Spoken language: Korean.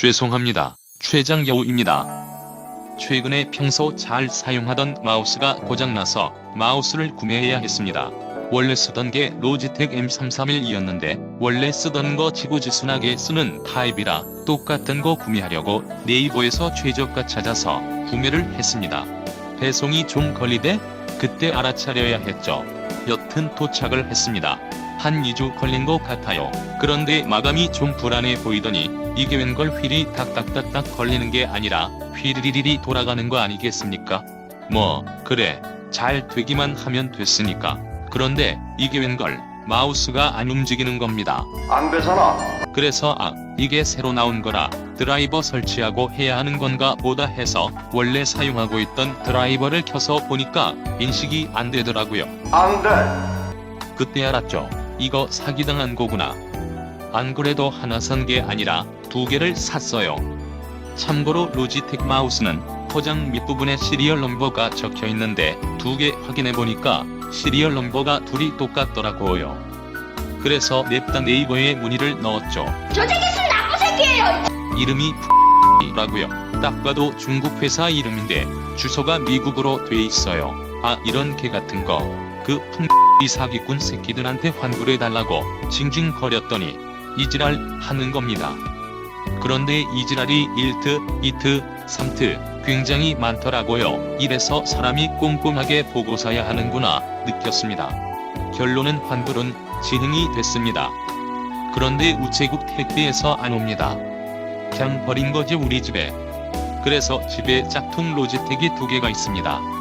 죄송합니다. 최장여우입니다. 최근에 평소 잘 사용하던 마우스가 고장나서 마우스를 구매해야 했습니다. 원래 쓰던 게 로지텍 M331이었는데 원래 쓰던 거 지고지순하게 쓰는 타입이라 똑같은 거 구매하려고 네이버에서 최저가 찾아서 구매를 했습니다. 배송이 좀 걸리대? 그때 알아차려야 했죠. 여튼 도착을 했습니다. 한 2주 걸린 것 같아요. 그런데 마감이 좀 불안해 보이더니 이게 웬걸 휠이 딱딱딱딱 걸리는 게 아니라 휘리리리 돌아가는 거 아니겠습니까? 뭐 그래 잘 되기만 하면 됐으니까. 그런데 이게 웬걸 마우스가 안 움직이는 겁니다. 안 되잖아. 그래서 아 이게 새로 나온 거라 드라이버 설치하고 해야 하는 건가 보다 해서 원래 사용하고 있던 드라이버를 켜서 보니까 인식이 안 되더라고요. 안 돼. 그때 알았죠. 이거 사기당한 거구나. 안 그래도 하나 산 게 아니라 두 개를 샀어요. 참고로 로지텍 마우스는 포장 밑부분에 시리얼 넘버가 적혀 있는데 두 개 확인해 보니까 시리얼 넘버가 둘이 똑같더라고요. 그래서 냅다 네이버에 문의를 넣었죠. 저 새끼 술 나쁜 새끼예요. 이름이 라고요. 딱 봐도 중국 회사 이름인데 주소가 미국으로 돼 있어요. 아 이런 개 같은 거. 그이 사기꾼 새끼들한테 환불해 달라고 징징거렸더니 이지랄 하는 겁니다. 그런데 이지랄이 1트, 2트, 3트 굉장히 많더라고요. 이래서 사람이 꼼꼼하게 보고 사야 하는구나 느꼈습니다. 결론은 환불은 진행이 됐습니다. 그런데 우체국 택배에서 안 옵니다. 그냥 버린 거지 우리 집에. 그래서 집에 짝퉁 로지텍이 두 개가 있습니다.